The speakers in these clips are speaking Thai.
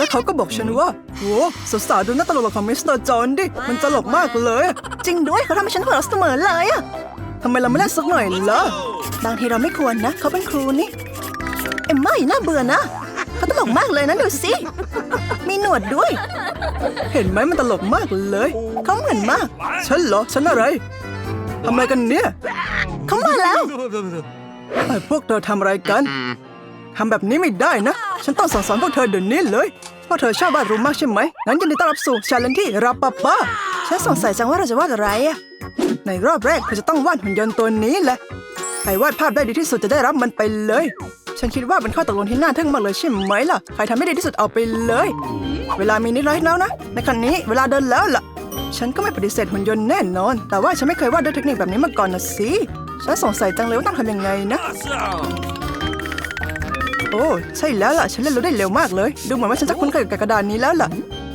แล้วเขาก็บอกฉันว่าโอ้สาวๆดูหน้าตลกของมิสเตอร์จอห์นดิ มันตลกมากเลย จริงด้วยเขาทำให้ฉันหัวเราะเสมอเลยอะทำไมเราไม่เล่นสักหน่อยล่ะบางทีเราไม่ควรนะ เขาเป็นครูนี่ เอ็มไม่น่าเบื่อนะเขาตลกมากเลยนะดูสิมีหนวดด้วย เห็นไหมมันตลกมากเลย เขาเหมือนมาก ฉันเหรอ ฉันอะไรทำอะไรกันเนี่ย เขามาแล้วไอ้พวกเธอทำอะไรกัน ทำแบบนี้ไม่ได้นะ ฉันต้องสั่งสอนพวกเธอเดี๋ยวนี้เลยเพราะเธอชอบวาดรูปมากใช่ไหม งั้นยินดีต้อนรับสู่ชาเลนที่รับปะป้าฉันสงสัยจังว่าเราจะวาดอะไรอะในรอบแรกเธอจะต้องวาดหุ่นยนต์ตัวนี้แหละ ใครวาดภาพได้ดีที่สุดจะได้รับมันไปเลย ฉันคิดว่าเป็นข้อตกลงที่น่าทึ่งมากเลยใช่ไหมล่ะ ใครทำได้ดีที่สุดเอาไปเลย เวลามีนิดน้อยแล้วนะ ในคันนี้เวลาเดินแล้วล่ะ ฉันก็ไม่ปฏิเสธหุ่นยนต์แน่นอน แต่ว่าฉันไม่เคยวาดด้วยเทคนิคแบบนี้มาก่อนนะสิ ฉันสงสัยจังเลยว่าต้องทำยังไงนะ โอ้ใช่แล้วล่ะ ฉันเล่นรู้ได้เร็วมากเลย ดูเหมือนว่าฉันจะคุ้นเคยกับกระดานนี้แล้วล่ะ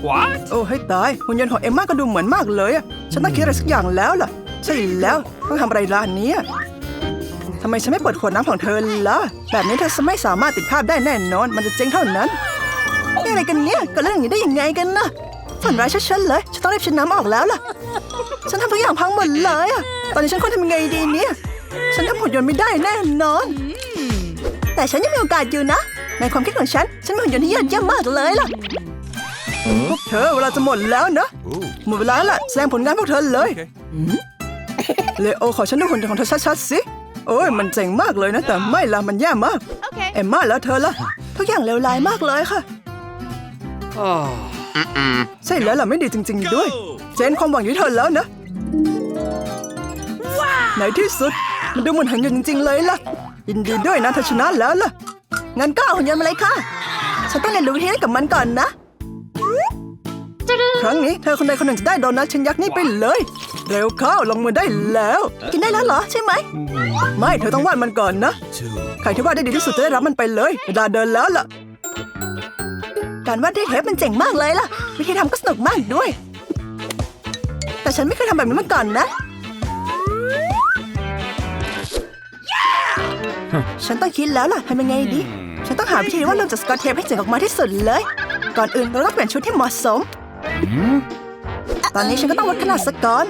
What? โอ้ให้ตายหุ่นยนต์ของเอมม่าก็ดูเหมือนมากเลยอะฉันต้องคิดอะไรสักอย่างแล้วล่ะ ใช่แล้วต้องทำอะไรร้านนี้ทำไมฉันไม่เปิดขวดน้ำของเธอล่ะ แบบนี้เธอจะไม่สามารถติดภาพได้แน่นอน มันจะเจ๊งเท่านั้นนี่อะไรกันเนี่ยเกิดเรื่องอย่างนี้ได้ยังไงกันนะฝันร้ายชัดๆเลย ฉันต้องรีบชินน้ำออกแล้วล่ะ ฉันทำทุกอย่างพังหมดเลยอะตอนนี้ฉันควรทำยังไงดีเนี่ย ฉันทำหุ่นยนต์ไม่ได้แน่นอน แต่ฉันยังมีโอกาสอยู่นะ ในความคิดของฉัน ฉันเป็นหุ่นยนต์ที่ยอดเยี่ยมมากเลยล่ะ พวกเธอเวลาจะหมดแล้วนะ หมดเวลาแล้วล่ะแสดงผลงานพวกเธอเลย Okay. เลโอขอฉันดูหุ่นยนต์ของเธอชัดๆสิโอ้ยมันเจ๋งมากเลยนะ แต่ไม่ละมันแย่มากเอมม่าแล้วเธอล่ะทุกอย่างเลวร้ายมากเลยค่ะ Oh. ใช่แล้วล่ะไม่ดีจริง ๆ ด้วย เจนความหวังอยู่ที่เธอแล้วนะในที่สุดมันดูเหมือนหันยนต์จริง ๆ เลยล่ะ ยินดีด้วยนะเธอชนะแล้วล่ะ งั้นก็เอาหุ่นยนต์มาเลยค่ะ ฉันต้องเรียนรู้วิธีเล่นกับมันก่อนนะ ครั้งนี้เธอคนใดคนหนึ่งจะได้โดนัทชิ้นยักษ์นี้ไปเลย เร็วเข้าลงมือได้แล้ว กินได้แล้วเหรอใช่ไหม ไม่เธอต้องวาดมันก่อนนะ Two. ใครที่วาดได้ดีที่สุดจะได้รับมันไปเลย เวลาเดินแล้วล่ะ การวาดด้วยเทปมันเจ๋งมากเลยล่ะ วิธีทำก็สนุกมากด้วย แต่ฉันไม่เคยทำแบบนี้มาก่อนนะ ฉันต้องคิดแล้วล่ะทำยังไงดี ฉันต้องหาวิธีวาดรูปจากสกอตเทปให้เจ๋งออกมาที่สุดเลย ก่อนอื่นเราต้องเปลี่ยนชุดที่เหมาะสม ตอนนี้ฉันก็ต้องวัดขนาดสกอน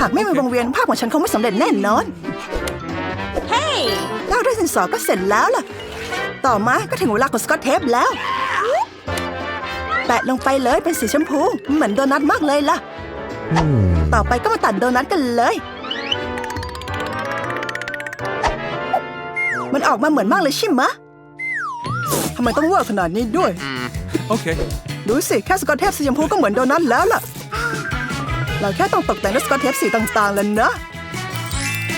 หากไม่มีวงเวียนภาพของฉันคงไม่สำเร็จแน่นอน เฮ้ยแล้วด้วยสินสอก็เสร็จแล้วล่ะ ต่อมาก็ถึงเวลาของสกอตเทปแล้ว แปะลงไปเลยเป็นสีชมพู เหมือนโดนัทมากเลยล่ะ ต่อไปก็มาตัดโดนัทกันเลย มันออกมาเหมือนมากเลยใช่ไหมะทำไมต้องเวอร์ขนาดนี้ด้วย Okay. ดูสิ แค่สกอตเทปสีชมพูก็เหมือนโดนัทแล้วล่ะ เราแค่ต้องตกแต่งด้วยสกอตเทปสีต่างๆแล้วนะ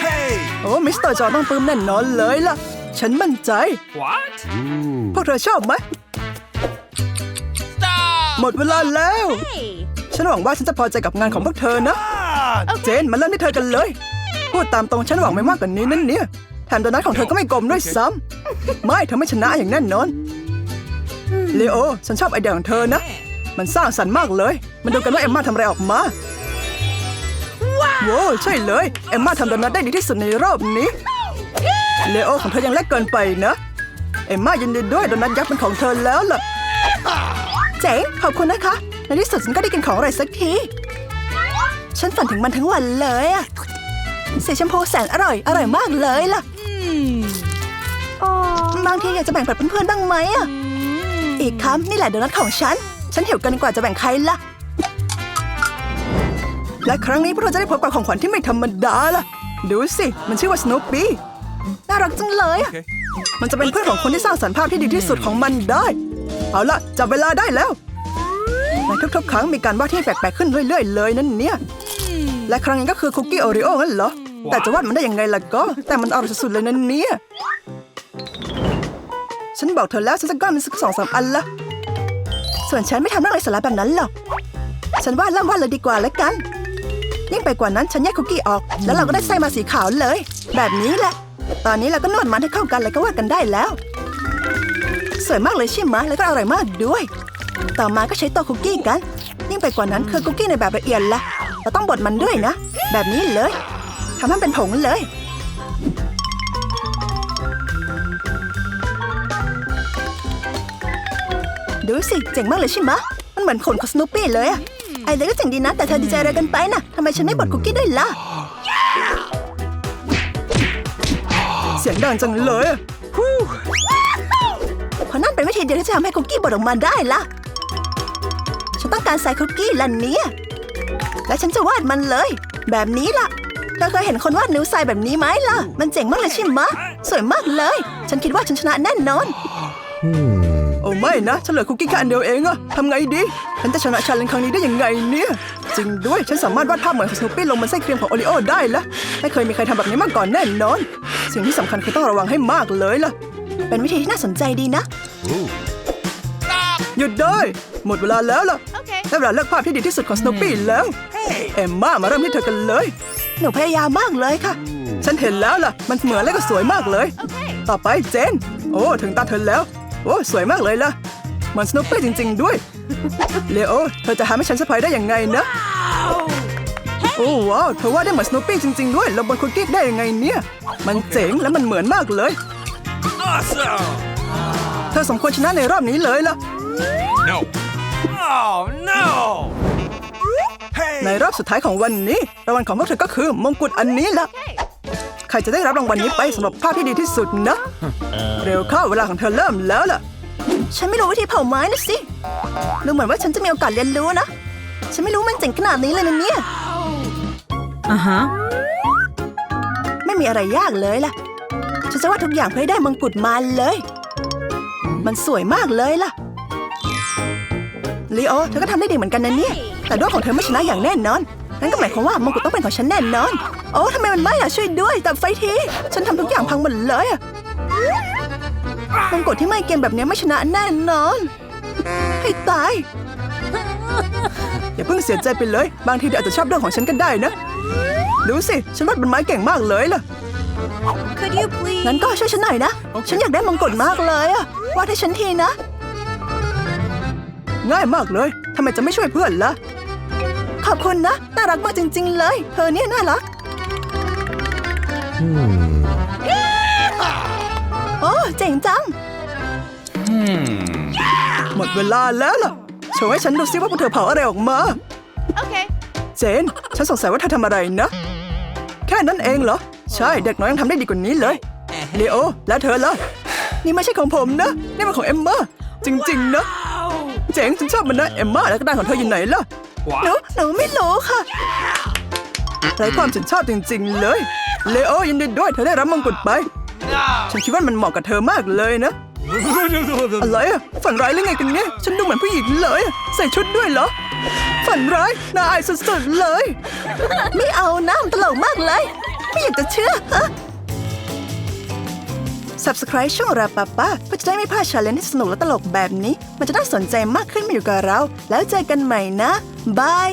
Hey. โอ้ มิสเตอร์จอต้องปลื้มแน่นอนเลยล่ะ ฉันมั่นใจ What? พวกเธอชอบไหม Stop. หมดเวลาแล้ว ฉันหวังว่าฉันจะพอใจกับงานของพวกเธอนะ Ah. เจนมาเริ่มที่เธอกันเลย พูดตามตรงฉันหวังไม่มากกว่านี้นั่นเนี่ย แถมโดนัทของเธอก็ไม่กลมด้วยซ้ำไม่เธอไม่ชนะอย่างแน่นอนเลโอฉันชอบไอเดียของเธอนะ มันสร้างสรรค์มากเลย มันดูกันว่าเอมมาทำอะไรออกมาว้าวใช่เลยเอมมาทำโดนัทได้ดีที่สุดในรอบนี้เลโอของเธอยังเล็กเกินไปนะเอมมายินดีด้วยโดนัทยักษ์เป็นของเธอแล้วล่ะเจ๋งขอบคุณนะคะในที่สุดฉันก็ได้กินของอร่อยสักที ฉันฝันถึงมันทั้งวันเลยอะ สีชมพูแสนอร่อย อร่อยมากเลยล่ะบางทีอยากจะแบ่งกับเพื่อนๆบ้างไหมอะอีกคำนี่แหละโดนัทของฉัน ฉันหิวเกินกว่าจะแบ่งใครล่ะ และครั้งนี้พวกเราจะได้พบกับของขวัญที่ไม่ธรรมดาล่ะ ดูสิ มันชื่อว่าสโนปี้น่ารักจังเลยอะ Okay. มันจะเป็นเพื่อนของคนที่สร้างสรรค์ภาพที่ดีที่สุดของมันได้ เอาล่ะ จับเวลาได้แล้วในทุกๆครั้งมีการวาดที่แปลกๆขึ้นเรื่อยๆเลยนั่นเนี่ย และครั้งนี้ก็คือคุกกี้โอริโอ้งั้นเหรอ แต่จะวาดมันได้ยังไงล่ะก็ แต่มันอร่อยสุดๆเลยนั่นเนี่ย ฉันบอกเธอแล้วฉันจะก้อนมันสักสองสามอันละ ส่วนฉันไม่ทำเรื่องไร้สาระแบบนั้นหรอก ฉันว่าเริ่มวาดเลยดีกว่าแล้วกัน ยิ่งไปกว่านั้นฉันแยกคุกกี้ออก แล้วเราก็ได้ไส้มาสีขาวเลย แบบนี้แหละ ตอนนี้เราก็นวดมันให้เข้ากันแล้วก็วาดกันได้แล้ว สวยมากเลยใช่ไหมแล้วก็อร่อยมากด้วย ต่อมาก็ใช้ตัวคุกกี้กัน ยิ่งไปกว่านั้นคือคุกกี้ในแบบละเอียดละเราต้องบดมันด้วยนะ แบบนี้เลยำให้มันเป็นผงเลย ดูสิ เจ๋งมากเลยใช่ไหมะมันเหมือนขนของสโนว์ปี้เลยอะไอ้เลยก็เจ๋งดีนะ แต่เธอดีใจอะไรกันไปนะทำไมฉันไม่บดคุกกี้ด้วยล่ะ เสียงดังจังเลยอะเพราะนั่นเป็นวิธีเดียวที่จะทำให้คุกกี้บดออกมาได้ล่ะ ฉันต้องการใส่คุกกี้ลันเนี้ยและฉันจะวาดมันเลย แบบนี้ล่ะ เธอเคยเห็นคนวาดนิ้วทรายแบบนี้ไหมล่ะ มันเจ๋งมากเลยใช่ไหมะสวยมากเลย ฉันคิดว่าฉันชนะแน่นอน โอ้ไม่นะฉันเหลือคุกกี้แค่อันเดียวเองอะทำไงดี ฉันจะชนะชาเลนจ์ครั้งนี้ได้ยังไงเนี่ย จริงด้วยฉันสามารถวาดภาพเหมือนสโนปี้ลงบนไส้ครีมของโอริโอได้ละไม่เคยมีใครทำแบบนี้มาก่อนแน่นอน สิ่งที่สำคัญคือต้องระวังให้มากเลยล่ะ เป็นวิธีที่น่าสนใจดีนะหยุดได้หมดเวลาแล้วล่ะ Okay. ได้เวลาเลือกภาพที่ดีที่สุดของสโนปี้แล้ว เอมม่ามาเริ่มที่เธอกันเลย หนูพยายามมากเลยค่ะ ฉันเห็นแล้วล่ะ มันเหมือนและก็สวยมากเลย Okay. ต่อไปเจน โอ้ ถึงตาเธอแล้ว โอ้ สวยมากเลยล่ะเหมือนสโนปี้จริง ๆ ด้วย เลโอ เธอจะทำให้ฉันสะพายได้ยังไงนะ โอ้ว้าว เธอว่าได้เหมือนสโนปี้จริง ๆ ด้วยแล้วบนคุกกี้ได้ยังไงเนี่ย มันเจ๋งและมันเหมือนมากเลย Awesome. เธอสมควรชนะในรอบนี้เลยล่ะ No. Oh no. ใน Hey. รอบสุดท้ายของวันนี้ รางวัลของพวกเธอก็คือมงกุฎอันนี้ล่ะใครจะได้รับรางวัลนี้ไปสำหรับภาพที่ดีที่สุดนะ เร็วเข้าเวลาของเธอเริ่มแล้วล่ะ ฉันไม่รู้วิธีเผาไม้นะสิดูเหมือนว่าฉันจะมีโอกาสเรียนรู้นะ ฉันไม่รู้มันเจ๋งขนาดนี้เลยนะเนี่ย Uh huh. ไม่มีอะไรยากเลยล่ะ ฉันจะวาดทุกอย่างเพื่อให้ได้มงกุฎมาเลย มันสวยมากเลยล่ะลีโอเธอก็ทำได้ดีเหมือนกันนะเนี่ย แต่ด้วงของเธอไม่ชนะอย่างแน่นอน นั่นก็หมายความว่ามงกุฎต้องเป็นของฉันแน่นอน โอ้ทำไมมันไหม้ล่ะช่วยด้วยตัดไฟที ฉันทำทุกอย่างพังหมดเลยอะมงกุฎที่ไหม้เกมแบบนี้ไม่ชนะแน่นอน ให้ตาย อย่าเพิ่งเสียใจไปเลย บางทีเธออาจจะชอบเรื่องของฉันก็ได้นะ ดูสิ ฉันวาดเป็นไม้เก่งมากเลยล่ะ Could you please? งั้นก็ช่วยฉันหน่อยนะ ฉันอยากได้มงกุฎมากเลยอะวาดให้ฉันทีนะ ง่ายมากเลย ทำไมจะไม่ช่วยเพื่อนล่ะ ขอบคุณนะ น่ารักมากจริง ๆ เลย เธอเนี่ยน่ารัก โอ้เจ๋งจัง หมดเวลาแล้วล่ะโชว์ให้ฉันดูซิว่าพวกเธอเผาอะไรออกมา Okay. เจน ฉันสงสัยว่าเธอทำอะไรนะ แค่นั้นเองเหรอ ใช่ เด็กน้อยยังทำได้ดีกว่านี้เลยเลโอ แล้วเธอล่ะ นี่ไม่ใช่ของผมนะ นี่มันของเอมมาจริง ๆ นะ เจ๋งฉันชอบมันนะ เอมมาแล้วก็ได้ของเธออยู่ไหนล่ะ หนู What? หนูไม่รู้ค่ะไร้ความฉันชอบจริง ๆ เลย เลโอยินดีด้วยเธอได้รับมงกุฎไป ฉันคิดว่ามันเหมาะกับเธอมากเลยนะ อะไรอะฝันร้ายหรือไงกันเนี่ย ฉันดูเหมือนผู้หญิงเลยอะใส่ชุดด้วยเหรอ ฝันร้ายน่าอายสุดๆเลย ไม่เอานะมันตลกมากเลย ไม่อยากจะเชื่อฮะ Subscribe ช่องราปาป้าเพื่อจะได้ไม่พลาดชาเลนจ์ที่สนุกและตลกแบบนี้ มันจะน่าสนใจมากขึ้นมาอยู่กับเรา แล้วเจอกันใหม่นะ บาย